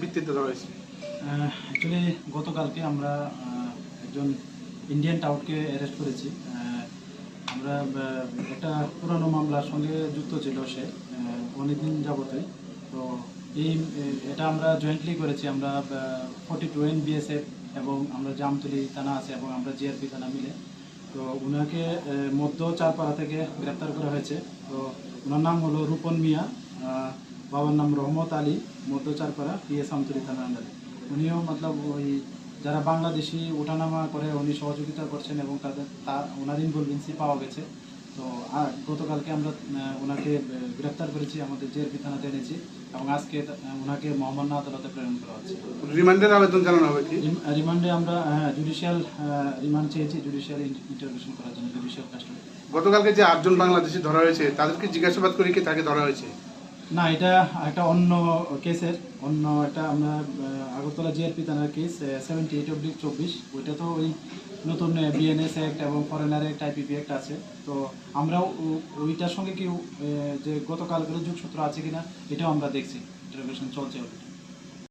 ভিত্তিতে ধরা হয়েছে? অ্যাকচুয়ালি গতকালকে আমরা একজন ইন্ডিয়ান টাউটকে অ্যারেস্ট করেছি। আমরা একটা পুরনো মামলার সঙ্গে যুক্ত ছিল সে অনেকদিন যাবতই তো এই, এটা আমরা জয়েন্টলি করেছি। আমরা ফর্টি টু এন বিএসএফ এবং আমরা জামতলি থানা আছে এবং আমরা জিআরপি থানা মিলে। তো ওনাকে মধ্য চারপাড়া থেকে গ্রেপ্তার করা হয়েছে। তো ওনার নাম হলো রূপন মিয়া। বাবার নাম রহমত আলী মধ্য চারপাড়া পিএস আমতলি থানা আন্ডারে। উনিও মতলব ওই যারা বাংলাদেশি ওঠানামা করে উনি সহযোগিতা করছেন এবং তাদের তার ওনার ইনভলভেন্সি পাওয়া গেছে। তো আর গতকালকে আমরা ওনাকে গ্রেপ্তার করেছি আমাদের জিআরপি থানাতে এনেছি এবং আজকে ওনাকে মোহাম্মদ আদালতে প্রেরণ করা হচ্ছে। রিমান্ডের আবেদন জানানো হবে কি? রিমান্ডে আমরা হ্যাঁ জুডিশিয়াল রিমান্ড চেয়েছি জুডিশিয়াল ইন্টারভিউশন করার জন্য জুডিশিয়াল কাস্টডি গতকালকে যে আটজন বাংলাদেশি ধরা হয়েছে তাদেরকে জিজ্ঞাসাবাদ করে কি তাকে ধরা হয়েছে? না, এটা একটা অন্য কেসের অন্য একটা আমরা আগরতলা জিআরপি থানার কেস সেভেন্টি এইট অব্লিক চব্বিশ। ওইটা তো ওই নতুন বিএনএস অ্যাক্ট এবং ফরেনার অ্যাক্ট আইপিপি অ্যাক্ট আছে। তো আমরাও ওইটার সঙ্গে কেউ যে গতকালগুলো যোগসূত্র আছে কিনা, এটাও আমরা দেখছি। ইন্টারভেশন চলছে